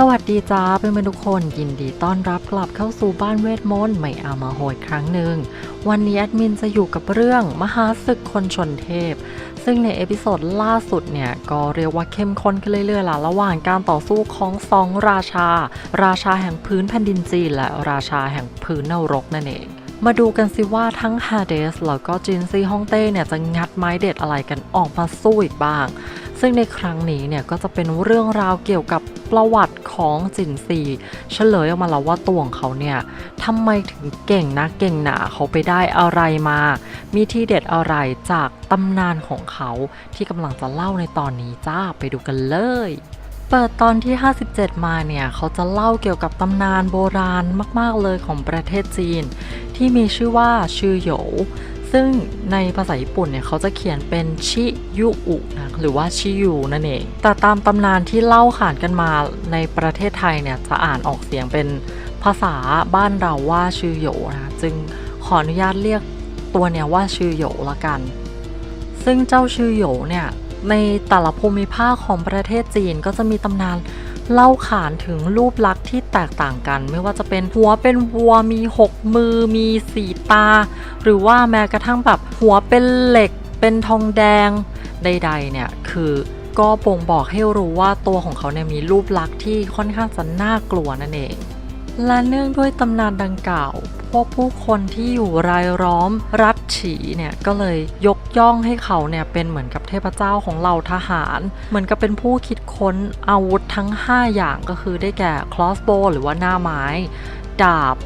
สวัสดีจ้าเพื่อนๆทุกคนยินดีต้อนรับกลับเข้าสู่บ้านเวทมนต์ไม่เอามาโหยครั้งหนึ่ง วันนี้แอดมินจะอยู่กับเรื่องมหาศึกคนชนเทพ ซึ่งในเอพิโซดล่าสุดเนี่ย ก็เรียกว่าเข้มข้นขึ้นเรื่อยๆล่ะระหว่างการต่อสู้ของสองราชา ราชาแห่งพื้นแผ่นดินจีนและราชาแห่งพื้นนรกนั่นเองมาดูกันสิว่าทั้งฮาเดสแล้วก็จินซีฮ่องเต้เนี่ยจะงัดไม้เด็ดอะไรกันออกมาสู้อีกบ้าง ซึ่งในครั้งนี้เนี่ยก็จะเป็นเรื่องราวเกี่ยวกับประวัติของจินซีเฉลยออกมาแล้วว่าตัวของเขาเนี่ยทำไมถึงเก่งนะเก่งหนาเขาไปได้อะไรมา มีที่เด็ดอะไรจากตำนานของเขาที่กำลังจะเล่าในตอนนี้จ้าไปดูกันเลยเปิดตอนที่ 57 มาเนี่ย เขาจะเล่าเกี่ยวกับตำนานโบราณมาก ๆ เลยของประเทศจีน ที่มีชื่อว่าชื่อโหย ซึ่งในภาษาญี่ปุ่นเนี่ยเขาจะเขียนเป็นชิยุอุนะหรือว่าชิยูนั่นเอง แต่ตามตำนานที่เล่าขานกันมาในประเทศไทยเนี่ยจะอ่านออกเสียงเป็นภาษาบ้านเราว่าชื่อโยนะจึงขออนุญาตเรียกตัวเนี่ยว่าชื่อโยละกัน ซึ่งเจ้าชื่อโยเนี่ยในแต่ละภูมิภาคของประเทศจีนก็จะมีตำนาน เล่าขานถึงรูปลักษณ์ที่แตกต่างกัน ไม่ว่าจะเป็นหัวเป็นวัวมีหกมือมีสีตา หรือว่าแม้กระทั่งแบบหัวเป็นเหล็กเป็นทองแดงใดๆเนี่ยคือก็บ่งบอกให้รู้ว่าตัวของเขาเนี่ยมีรูปลักษณ์ที่ค่อนข้างจะน่ากลัวนั่นเอง และเนื่องด้วยตำนานดังกล่าว พวกผู้คนที่อยู่รายล้อมรัฐฉีเนี่ยก็เลยยกย่องให้เขาเนี่ยเป็นเหมือนกับเทพเจ้าของเหล่าทหาร เหมือนกับเป็นผู้คิดค้นอาวุธทั้ง 5 อย่างก็คือได้แก่ crossbow หรือว่าหน้าไม้ ดาบ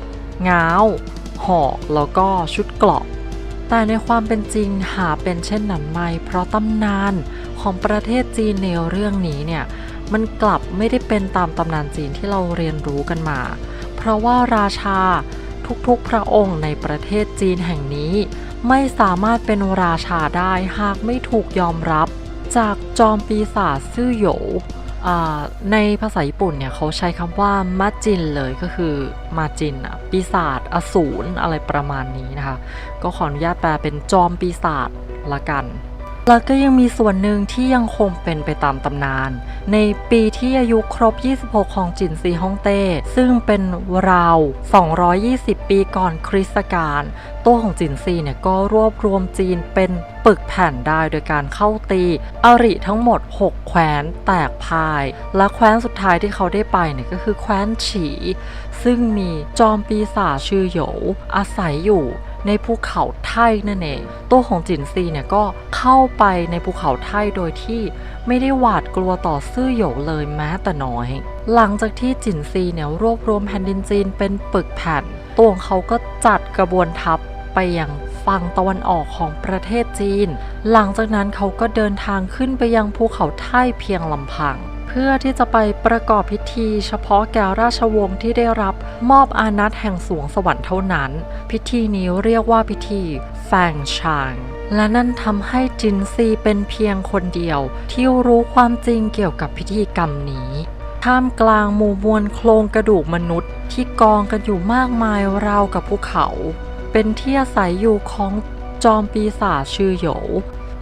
ง้าว หอกแล้วก็ชุดเกราะแต่ในความเป็นจริงหาเป็นเช่นนั้นไม่ เพราะตำนานของประเทศจีนในเรื่องนี้เนี่ยมันกลับไม่ได้เป็นตามตำนานจีนที่เราเรียนรู้กันมา เพราะว่าราชา ทุกๆ พระองค์ในประเทศจีนแห่งนี้ ไม่สามารถเป็นราชาได้หากไม่ถูกยอมรับ จากจอมปีศาจซื่อโหยในภาษาญี่ปุ่นเนี่ยเขาใช้คำว่ามาจินเลยก็คือมาจินอะปีศาจอสูรอะไรประมาณนี้นะคะ ก็ขออนุญาตแปลเป็นจอมปีศาจละกัน แล้วก็ยังมีส่วนหนึ่งที่ยังคงเป็นไปตามตำนาน ในปีที่อายุครบ 26 ของจินซีฮ่องเต้ ซึ่งเป็นราว 220 ปีก่อนคริสตกาลตัวของจินซีเนี่ยก็รวบรวมจีนเป็นปึกแผ่นได้โดยการเข้าตีอริทั้งหมด 6 แคว้นแตกพาย และแคว้นสุดท้ายที่เขาได้ไปเนี่ยก็คือแคว้นฉี ซึ่งมีจอมปีศาจชื่อโหยอาศัยอยู่ ในภูเขาไทนั่นเอง ตัวของจินซีเนี่ยก็เข้าไปในภูเขาไท่โดยที่ไม่ได้หวาดกลัวต่อซื่อโหยเลยแม้แต่น้อย หลังจากที่จินซีเนี่ยรวบรวมแผ่นดินจีนเป็นปึกแผ่น ตัวของเขาก็จัดกระบวนทัพไปยังฝั่งตะวันออกของประเทศจีน หลังจากนั้นเขาก็เดินทางขึ้นไปยังภูเขาไท่เพียงลำพัง เพื่อที่จะไปประกอบพิธีเฉพาะแก่ราชวงศ์ที่ได้รับมอบอานัตแห่งสวงสวรรค์เท่านั้น พิธีนี้เรียกว่าพิธีแฟงชางและนั่นทำให้จินซีเป็นเพียงคนเดียว ที่รู้ความจริงเกี่ยวกับพิธีกรรมนี้ ท่ามกลางหมู่มวลโครงกระดูกมนุษย์ ที่กองกันอยู่มากมายราวกับภูเขา เป็นที่อาศัยอยู่ของจอมปีศาจชื่อโหย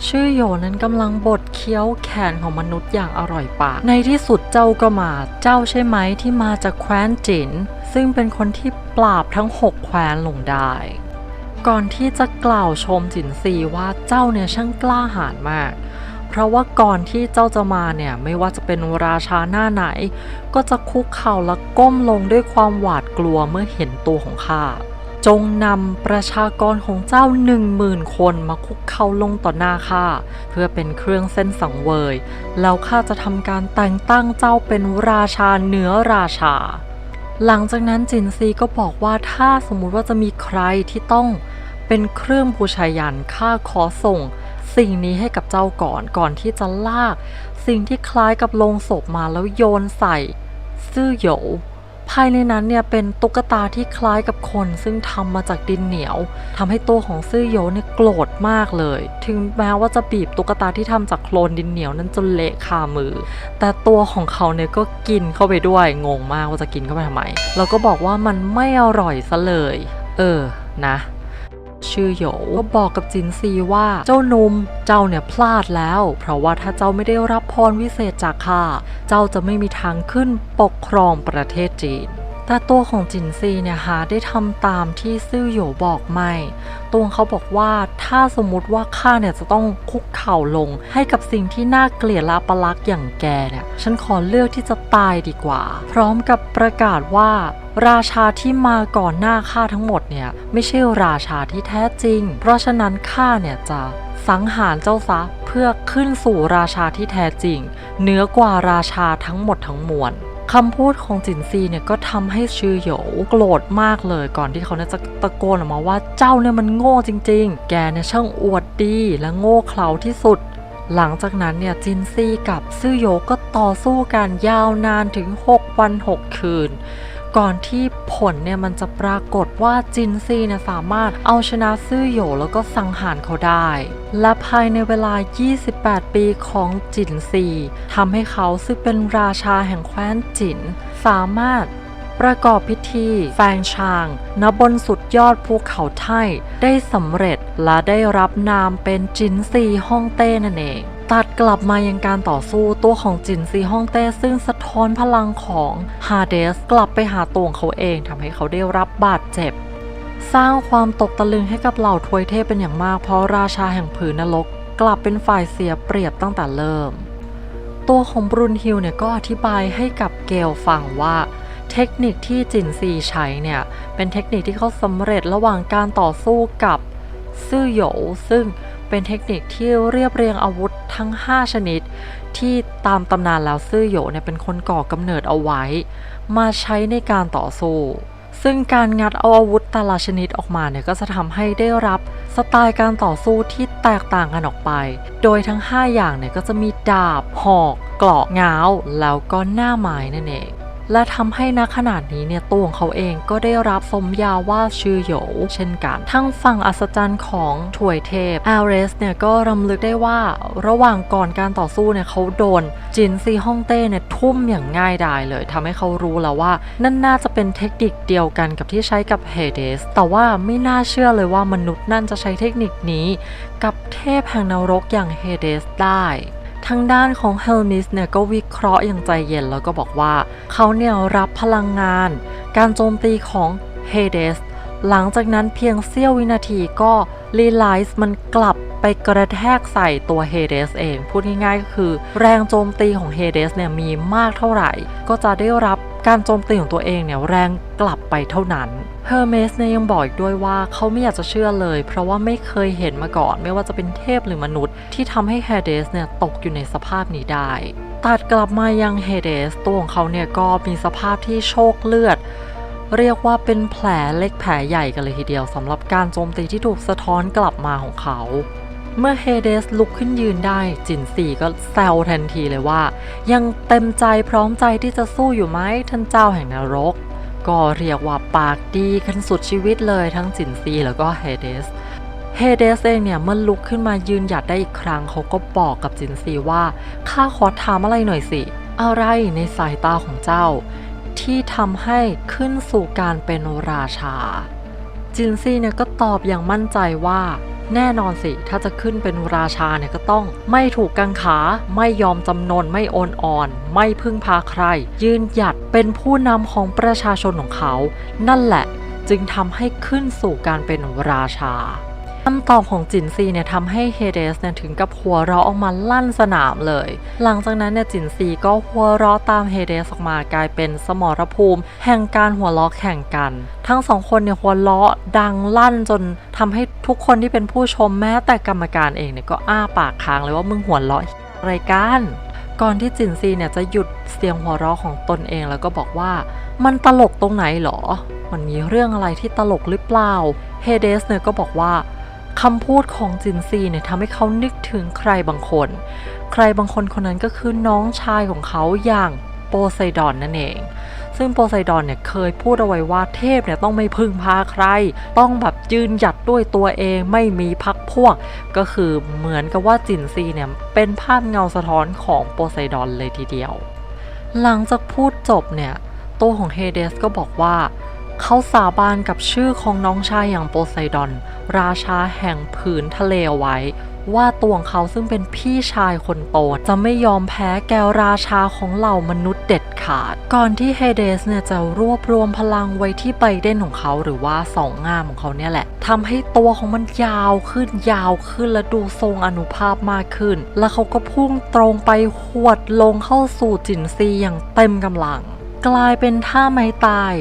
ชื่อโยนั้นกำลังบดเคี้ยวแขนของมนุษย์อย่างอร่อยปาก ในที่สุดเจ้าก็มา เจ้าใช่ไหมที่มาจากแคว้นจิน ซึ่งเป็นคนที่ปราบทั้งหกแคว้นลงได้ ก่อนที่จะกล่าวชมจินซีว่าเจ้าเนี่ยช่างกล้าหาญมาก เพราะว่าก่อนที่เจ้าจะมาเนี่ยไม่ว่าจะเป็นราชาหน้าไหน ก็จะคุกเข่าและก้มลงด้วยความหวาดกลัวเมื่อเห็นตัวของข้า จงนำประชากรของเจ้าหนึ่งหมื่นคนมาคุกเข่าลงต่อหน้าข้าเพื่อเป็นเครื่องเส้นสังเวย แล้วข้าจะทำการแต่งตั้งเจ้าเป็นราชาเหนือราชา หลังจากนั้นจินซีก็บอกว่าถ้าสมมุติว่าจะมีใครที่ต้องเป็นเครื่องบูชายันข้าขอส่ง สิ่งนี้ให้กับเจ้าก่อนก่อนที่จะลาก สิ่งที่คล้ายกับโลงศพมาแล้วโยนใส่ซื่อโหย ภายในนั้นเนี่ยเป็นตุ๊กตาที่คล้ายกับคน ซึ่งทำมาจากดินเหนียวทำให้ตัวของซื่อโยเนี่ยโกรธมากเลย ถึงแม้ว่าจะบีบตุ๊กตาที่ทำจากโคลนดินเหนียวนั้นจนเละคามือ แต่ตัวของเขาเนี่ยก็กินเข้าไปด้วยงงมากว่าจะกินเข้าไปทำไมแล้วก็บอกว่ามันไม่อร่อยซะเลย เออนะ ชื่อโหยก็บอกกับจินซีว่าเจ้านุ่มเจ้าเนี่ยพลาดแล้ว เพราะว่าถ้าเจ้าไม่ได้รับพรวิเศษจากข้าเจ้าจะไม่มีทางขึ้นปกครองประเทศจีน แต่ตัวของจินซีเนี่ยหาได้ทำตามที่ซื่อหยบอกไม่ตัวเขาบอกว่าถ้าสมมติว่าข้าเนี่ยจะต้องคุกเข่าลง ให้กับสิ่งที่น่าเกลียดละประลักษ์อย่างแกเนี่ย ฉันขอเลือกที่จะตายดีกว่า พร้อมกับประกาศว่า ราชาที่มาก่อนหน้าข้าทั้งหมดเนี่ย ไม่ใช่ราชาที่แท้จริง เพราะฉะนั้นข้าเนี่ยจะสังหารเจ้าซะเพื่อขึ้นสู่ราชาที่แท้จริงเหนือกว่าราชาทั้งหมดทั้งมวล คำพูดของจินซีเนี่ยก็ทำให้ชื่อโหยโกรธมากเลยก่อนที่เขาจะตะโกนออกมาว่าเจ้าเนี่ยมันโง่จริง ๆ แกเนี่ยช่างอวดดีและโง่เขลาที่สุดหลังจากนั้นเนี่ยจินซีกับซื่อโยก็ต่อสู้กันยาวนานถึง 6 วัน 6 คืน ก่อนที่ผลเนี่ยมันจะปรากฏว่าจินซีเนี่ยสามารถเอาชนะซื่อโหยแล้วก็สังหารเขาได้ และภายในเวลา 28 ปีของจินซีทำให้เขาซึ่งเป็นราชาแห่งแคว้นจิน สามารถประกอบพิธีแฟงชางณบนสุดยอดภูเขาไท่ได้สำเร็จและได้รับนามเป็นจินซีฮ่องเต้นั่นเอง ตัดกลับมายังการต่อสู้ตัวของจินซีฮ่องเต้ซึ่งสะท้อนพลังของฮาเดสกลับไปหาตัวของเขาเองทำให้เขาได้รับบาดเจ็บ สร้างความตกตะลึงให้กับเหล่าทวยเทพเป็นอย่างมากเพราะราชาแห่งผืนนรก กลับเป็นฝ่ายเสียเปรียบตั้งแต่เริ่ม ตัวของบรุนฮิลเนี่ยก็อธิบายให้กับเกลฟังว่าเทคนิคที่จินซีใช้เนี่ยเป็นเทคนิคที่เขาสำเร็จระหว่างการต่อสู้กับซื่อโหยซึ่งเป็นเทคนิคที่เรียบเรียงอาวุธ ทั้ง 5 ชนิด ที่ตามตำนานแล้วซื่อโยเนี่ยเป็นคนก่อกำเนิดเอาไว้ มาใช้ในการต่อสู้ซึ่งการงัดเอาอาวุธแต่ละชนิดออกมาเนี่ยก็จะทำให้ได้รับสไตล์การต่อสู้ที่แตกต่างกันออกไป โดยทั้ง 5 อย่างเนี่ยก็จะมีดาบ หอก เกราะง้าว แล้วก็หน้าไม้นั่นเอง และทำให้ณขนาดนี้เนี่ยตัวของเขาเองก็ได้รับสมญาว่าชื่อโหยเช่นกัน ทั้งฝั่งอัศจรรย์ของถวยเทพอาเรสเนี่ยก็รำลึกได้ว่าระหว่างก่อนการต่อสู้เนี่ยเขาโดนจินซีฮ่องเต้เนี่ยทุ่มอย่างง่ายดายเลยทำให้เขารู้แล้วว่า นั่นน่าจะเป็นเทคนิคเดียวกันกับที่ใช้กับเฮเดส แต่ว่าไม่น่าเชื่อเลยว่ามนุษย์นั่นจะใช้เทคนิคนี้ กับเทพแห่งนรกอย่างเฮเดสได้ ทางด้านของเฮลมิสเนี่ยก็วิเคราะห์อย่างใจเย็นแล้วก็บอกว่า เขาเนี่ยรับพลังงาน การโจมตีของเฮเดสหลังจากนั้นเพียงเสี้ยววินาทีก็รีไลซ์มันกลับไปกระแทกใส่ตัวเฮเดสเอง พูดง่ายๆก็คือ แรงโจมตีของเฮเดสเนี่ยมีมากเท่าไหร่ ก็จะได้รับ การโจมตีของตัวเองเนี่ยแรงกลับไปเท่านั้นเฮอร์เมสเนี่ยยังบอกอีกด้วยว่าเขาไม่อยากจะเชื่อเลย เพราะว่าไม่เคยเห็นมาก่อน ไม่ว่าจะเป็นเทพหรือมนุษย์ ที่ทำให้เฮเดสเนี่ยตกอยู่ในสภาพนี้ได้ตัดกลับมายังเฮเดสตัวของเขาเนี่ยก็มีสภาพที่โชคเลือด เรียกว่าเป็นแผลเล็กแผลใหญ่กันเลยทีเดียวสำหรับการโจมตีที่ถูกสะท้อนกลับมาของเขา เมื่อเฮเดสลุกขึ้นยืนได้ จินซีก็แซวทันทีเลยว่า ยังเต็มใจพร้อมใจที่จะสู้อยู่ไหมท่านเจ้าแห่งนรก ก็เรียกว่าปากดีกันสุดชีวิตเลยทั้งจินซีแล้วก็เฮเดสเฮเดสเองเนี่ยเมื่อลุกขึ้นมายืนหยัดได้อีกครั้งเขาก็บอกกับจินซีว่าข้าขอถามอะไรหน่อยสิ อะไรในสายตาของเจ้า ที่ทำให้ขึ้นสู่การเป็นราชา จินซีเนี่ยก็ตอบอย่างมั่นใจว่า แน่นอนสิ ถ้าจะขึ้นเป็นราชาเนี่ยก็ต้อง ไม่ถูกกังขา ไม่ยอมจำนน ไม่โอนอ่อน ไม่พึ่งพาใคร ยืนหยัดเป็นผู้นำของประชาชนของเขา นั่นแหละจึงทำให้ขึ้นสู่การเป็นราชา คำตอบของจินซีเนี่ยทำให้เฮเดสเนี่ยถึงกับหัวเราะออกมาลั่นสนามเลย หลังจากนั้นเนี่ยจินซีก็หัวเราะตามเฮเดสออกมากลายเป็นสมรภูมิ แห่งการหัวเราะแข่งกัน ทั้งสองคนเนี่ยหัวเราะดังลั่นจนทำให้ทุกคนที่เป็นผู้ชมแม้แต่กรรมการเองเนี่ยก็อ้าปากค้างเลยว่ามึงหัวเราะอะไรกันก่อนที่จินซีเนี่ยจะหยุดเสียงหัวเราะของตนเองแล้วก็บอกว่า มันตลกตรงไหนหรอ มันมีเรื่องอะไรที่ตลกหรือเปล่าเฮเดสเนี่ยก็บอกว่า คำพูดของจินซีเนี่ยทำให้เขานึกถึงใครบางคน ใครบางคนคนนั้นก็คือน้องชายของเขาอย่างโปไซดอนนั่นเอง ซึ่งโปไซดอนเนี่ยเคยพูดเอาไว้ว่าเทพเนี่ยต้องไม่พึ่งพาใคร ต้องแบบยืนหยัดด้วยตัวเองไม่มีพักพวก ก็คือเหมือนกับว่าจินซีเนี่ยเป็นภาพเงาสะท้อนของโปไซดอนเลยทีเดียว หลังจากพูดจบเนี่ยตัวของเฮเดสก็บอกว่า เขาสาบานกับชื่อของน้องชายอย่างโปไซดอน ราชาแห่งผืนทะเลไว้ ว่าตัวของเขาซึ่งเป็นพี่ชายคนโตจะไม่ยอมแพ้แกวราชาของเหล่ามนุษย์เด็ดขาด ก่อนที่เฮเดสเนี่ยจะรวบรวมพลังไว้ที่ไบเดนของเขาหรือว่าสองงามของเขาเนี่ยแหละทำให้ตัวของมันยาวขึ้นยาวขึ้นและดูทรงอนุภาพมากขึ้น แล้วเขาก็พุ่งตรงไปหวดลงเข้าสู่จินซีอย่างเต็มกำลัง กลายเป็นท่าไม้ตาย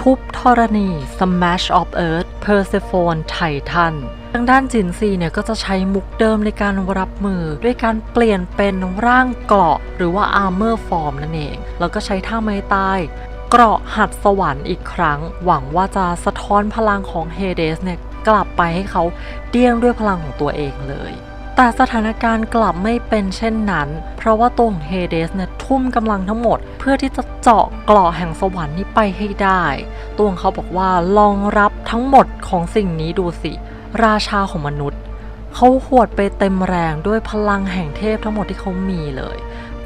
ทุบธรณี Smash of Earth Persephone Titan ทางด้านจินซีเนี่ยก็จะใช้มุกเดิมในการรับมือ ด้วยการเปลี่ยนเป็นร่างเกราะ หรือว่า Armor Form นั่นเอง แล้วก็ใช้ท่าไม้ตายเกราะหัดสวรรค์อีกครั้ง หวังว่าจะสะท้อนพลังของเฮเดสเนี่ยกลับไปให้เขาเดี้ยงด้วยพลังของตัวเองเลย แต่สถานการณ์กลับไม่เป็นเช่นนั้น เพราะว่าตัวของเฮเดสเนี่ยทุ่มกำลังทั้งหมด เพื่อที่จะเจาะเกราะแห่งสวรรค์นี้ไปให้ได้ ตัวของเขาบอกว่าลองรับทั้งหมดของสิ่งนี้ดูสิ ราชาของมนุษย์ เขาหวดไปเต็มแรงด้วยพลังแห่งเทพทั้งหมดที่เขามีเลย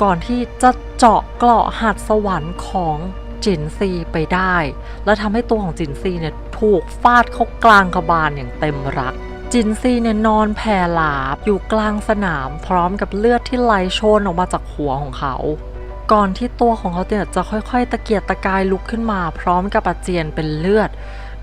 ก่อนที่จะเจาะเกราะหัดสวรรค์ของจินซีไปได้ และทำให้ตัวของจินซีเนี่ยถูกฟาดเข้ากลางกระบาลอย่างเต็มรัก จินซีเนี่ยนอนแผ่หลาบอยู่กลางสนามพร้อมกับเลือดที่ไหลโชนออกมาจากหัวของเขา ก่อนที่ตัวของเขาเนี่ยจะค่อยๆ ตะเกียกตะกายลุกขึ้นมา พร้อมกับอาเจียนเป็นเลือด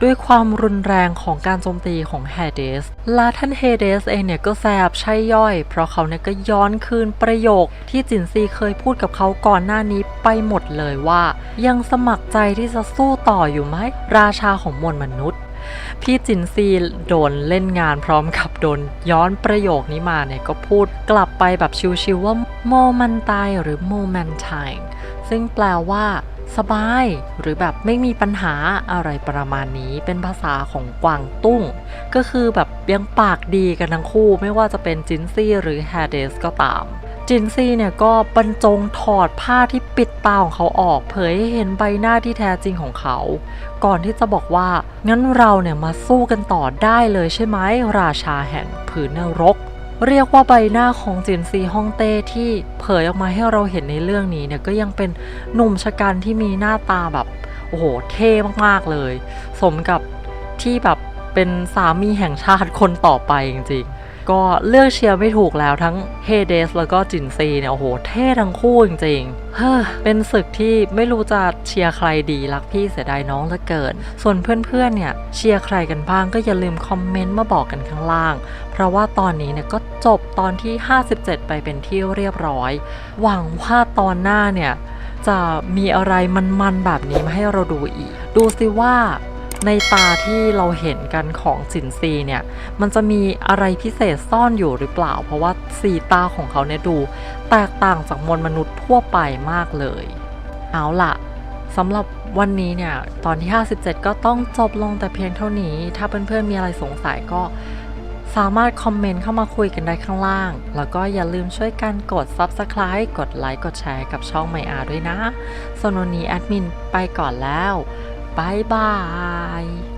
ด้วยความรุนแรงของการโจมตีของเฮเดสและท่านเฮเดสเองเนี่ยก็แสบใช่ย่อย เพราะเขาเนี่ยก็ย้อนคืนประโยคที่จินซีเคยพูดกับเขาก่อนหน้านี้ไปหมดเลยว่า ยังสมัครใจที่จะสู้ต่ออยู่ไหมราชาของมวลมนุษย์ พี่จินซีโดนเล่นงานพร้อมกับโดนย้อนประโยคนี้มาเนี่ยก็พูดกลับไปแบบชิวๆว่าโมมันตายหรือโมแมนไทม์ซึ่งแปลว่าสบายหรือแบบไม่มีปัญหาอะไรประมาณนี้เป็นภาษาของกวางตุ้ง ก็คือแบบยังปากดีกันทั้งคู่ไม่ว่าจะเป็นจินซี่หรือแฮเดสก็ตาม จินซี่เนี่ยก็บรรจงถอดผ้าที่ปิดตาของเขาออก เผยให้เห็นใบหน้าที่แท้จริงของเขา ก่อนที่จะบอกว่า งั้นเราเนี่ยมาสู้กันต่อได้เลยใช่ไหมราชาแห่งผืนนรก เรียกว่าใบหน้าของจินซีฮ่องเต้ที่เผยออกมาให้เราเห็นในเรื่องนี้เนี่ยก็ยังเป็นหนุ่มชะกันที่มีหน้าตาแบบโอ้โหเท่มากๆเลย สมกับที่แบบเป็นสามีแห่งชาติคนต่อไปจริงๆ ก็เลือกเชียร์ไม่ถูกแล้วทั้งเฮเดสแล้วก็จินซีเนี่ยโอ้โหเท่ทั้งคู่จริงๆเฮ้อเป็นศึกที่ไม่รู้จะเชียร์ใครดีรักพี่เสียดายน้องเหลือเกิน ส่วนเพื่อนๆเนี่ยเชียร์ใครกันบ้างก็อย่าลืมคอมเมนต์มาบอกกันข้างล่าง เพราะว่าตอนนี้เนี่ยก็จบตอนที่ 57 ไปเป็นที่เรียบร้อย หวังว่าตอนหน้าเนี่ยจะมีอะไรมันๆแบบนี้มาให้เราดูอีก ดูสิว่า ในตาที่เราเห็นกันของจินซีเนี่ย มันจะมีอะไรพิเศษซ่อนอยู่หรือเปล่า เพราะว่าสีตาของเขาเนี่ยดู แตกต่างจากมวลมนุษย์ทั่วไปมากเลย เอาล่ะสำหรับวันนี้เนี่ยตอนที่ 57 ก็ต้องจบลงแต่เพียงเท่านี้ ถ้าเพื่อนๆมีอะไรสงสัยก็สามารถคอมเมนต์เข้ามาคุยกันได้ข้างล่าง แล้วก็อย่าลืมช่วยกันกด Subscribe กดไลค์ กดแชร์กับช่องไมอาด้วยนะส่วนวันนี้แอดมินไปก่อนแล้ว บ๊ายบาย